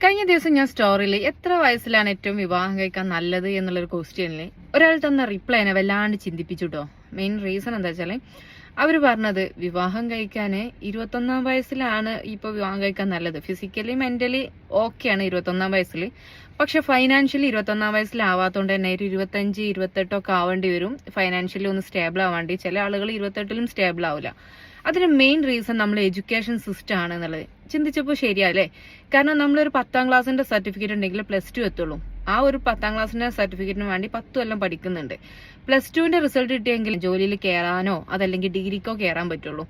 കഴിഞ്ഞ ദിവസം ഞാൻ സ്റ്റോറിയിൽ എത്ര വയസ്സിലാണ് ഏറ്റവും വിവാഹം കഴിക്കാൻ നല്ലത് എന്നുള്ളൊരു ക്വസ്റ്റ്യനിൽ ഒരാൾ തന്ന റിപ്ലൈ എന്നെ വല്ലാണ്ട് ചിന്തിപ്പിച്ചു കേട്ടോ മെയിൻ റീസൺ എന്താ വെച്ചാൽ അവർ പറഞ്ഞത് വിവാഹം കഴിക്കാൻ ഇരുപത്തൊന്നാം വയസ്സിലാണ് ഇപ്പോൾ വിവാഹം കഴിക്കാൻ നല്ലത്. ഫിസിക്കലി മെന്റലി ഓക്കെയാണ് ഇരുപത്തൊന്നാം വയസ്സിൽ പക്ഷെ ഫൈനാൻഷ്യലി ഇരുപത്തൊന്നാം വയസ്സിലാവാത്തതുകൊണ്ട് തന്നെ ഒരു ഇരുപത്തഞ്ച് ഇരുപത്തെട്ടൊക്കെ ആവേണ്ടി വരും. ഫൈനാൻഷ്യലി ഒന്ന് സ്റ്റേബിൾ ആവാണ്ടി. ചില ആളുകൾ ഇരുപത്തെട്ടിലും സ്റ്റേബിൾ ആവില്ല അതിന് മെയിൻ റീസൺ നമ്മൾ എഡ്യൂക്കേഷൻ സിസ്റ്റം ആണ് എന്നുള്ളത് ചിന്തിച്ചപ്പോൾ ശരിയല്ലേ കാരണം നമ്മളൊരു പത്താം ക്ലാസ്സിന്റെ സർട്ടിഫിക്കറ്റ് ഉണ്ടെങ്കിൽ പ്ലസ് ടു എത്തുള്ളൂ. ആ ഒരു പത്താം ക്ലാസ്സിന്റെ സർട്ടിഫിക്കറ്റിന് വേണ്ടി പത്തു കൊല്ലം പഠിക്കുന്നുണ്ട്. പ്ലസ് ടുവിന്റെ റിസൾട്ട് കിട്ടിയെങ്കിൽ ജോലിയിൽ കയറാനോ അതല്ലെങ്കിൽ ഡിഗ്രിക്കോ കയറാൻ പറ്റുള്ളൂ.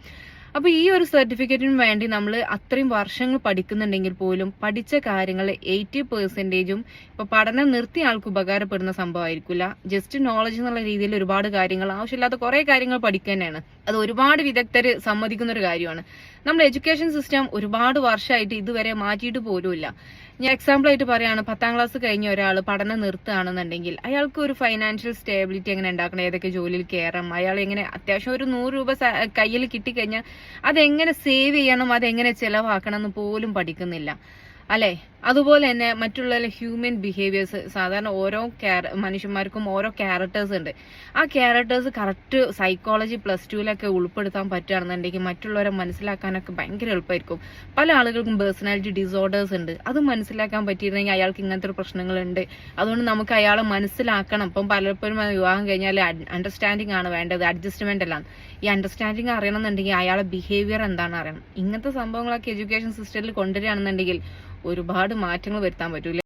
അപ്പൊ ഈ ഒരു സർട്ടിഫിക്കറ്റിന് വേണ്ടി നമ്മൾ അത്രയും വർഷങ്ങൾ പഠിക്കുന്നുണ്ടെങ്കിൽ പോലും പഠിച്ച കാര്യങ്ങൾ എയ്റ്റി പെർസെന്റേജും ഇപ്പൊ പഠനം നിർത്തിയ ആൾക്ക് ഉപകാരപ്പെടുന്ന സംഭവമായിരിക്കില്ല. ജസ്റ്റ് നോളജ് എന്നുള്ള രീതിയിൽ ഒരുപാട് കാര്യങ്ങൾ ആവശ്യമില്ലാത്ത കുറെ കാര്യങ്ങൾ പഠിക്കുക തന്നെയാണ്. അത് ഒരുപാട് വിദഗ്ധര് സമ്മതിക്കുന്ന ഒരു കാര്യമാണ്. നമ്മുടെ എഡ്യൂക്കേഷൻ സിസ്റ്റം ഒരുപാട് വർഷമായിട്ട് ഇതുവരെ മാറ്റിയിട്ട് പോലുമില്ല. ഞാൻ എക്സാമ്പിൾ ആയിട്ട് പറയാണ് പത്താം ക്ലാസ് കഴിഞ്ഞ ഒരാൾ പഠനം നിർത്തുകയാണെന്നുണ്ടെങ്കിൽ അയാൾക്ക് ഒരു ഫൈനാൻഷ്യൽ സ്റ്റേബിലിറ്റി എങ്ങനെ ഉണ്ടാക്കണം ഏതൊക്കെ ജോലിയിൽ കയറാം അയാൾ എങ്ങനെ അത്യാവശ്യം ഒരു നൂറ് രൂപ കയ്യിൽ കിട്ടിക്കഴിഞ്ഞാൽ അതെങ്ങനെ സേവ് ചെയ്യണം അതെങ്ങനെ ചെലവാക്കണം എന്ന് പോലും പഠിക്കുന്നില്ല. അല്ലെ? അതുപോലെ തന്നെ മറ്റുള്ള ഹ്യൂമൻ ബിഹേവിയേഴ്സ് സാധാരണ ഓരോ മനുഷ്യന്മാർക്കും ഓരോ ക്യാരക്ടേഴ്സ് ഉണ്ട്. ആ ക്യാരക്ടേഴ്സ് കറക്റ്റ് സൈക്കോളജി പ്ലസ് ടുവിലൊക്കെ ഉൾപ്പെടുത്താൻ പറ്റുകയാണെന്നുണ്ടെങ്കിൽ മറ്റുള്ളവരെ മനസ്സിലാക്കാനൊക്കെ ഭയങ്കര എളുപ്പമായിരിക്കും. പല ആളുകൾക്കും പേഴ്സണാലിറ്റി ഡിസോർഡേഴ്സ് ഉണ്ട്. അത് മനസ്സിലാക്കാൻ പറ്റിയിരുന്നെങ്കിൽ അയാൾക്ക് ഇങ്ങനത്തെ ഒരു പ്രശ്നങ്ങളുണ്ട്. അതുകൊണ്ട് നമുക്ക് അയാളെ മനസ്സിലാക്കണം. ഇപ്പം പലപ്പോഴും വിവാഹം കഴിഞ്ഞാൽ അണ്ടർസ്റ്റാൻഡിങ് ആണ് വേണ്ടത്. അഡ്ജസ്റ്റ്മെന്റ് അല്ല. ഈ അണ്ടർസ്റ്റാൻഡിങ് അറിയണമെന്നുണ്ടെങ്കിൽ അയാളെ ബിഹേവിയർ എന്താണെന്ന് അറിയണം. ഇങ്ങനത്തെ സംഭവങ്ങളൊക്കെ എഡ്യൂക്കേഷൻ സിസ്റ്റത്തിൽ കൊണ്ടുവരികയാണെന്നുണ്ടെങ്കിൽ ഒരുപാട് മാറ്റങ്ങൾ വരുത്താൻ പറ്റൂല.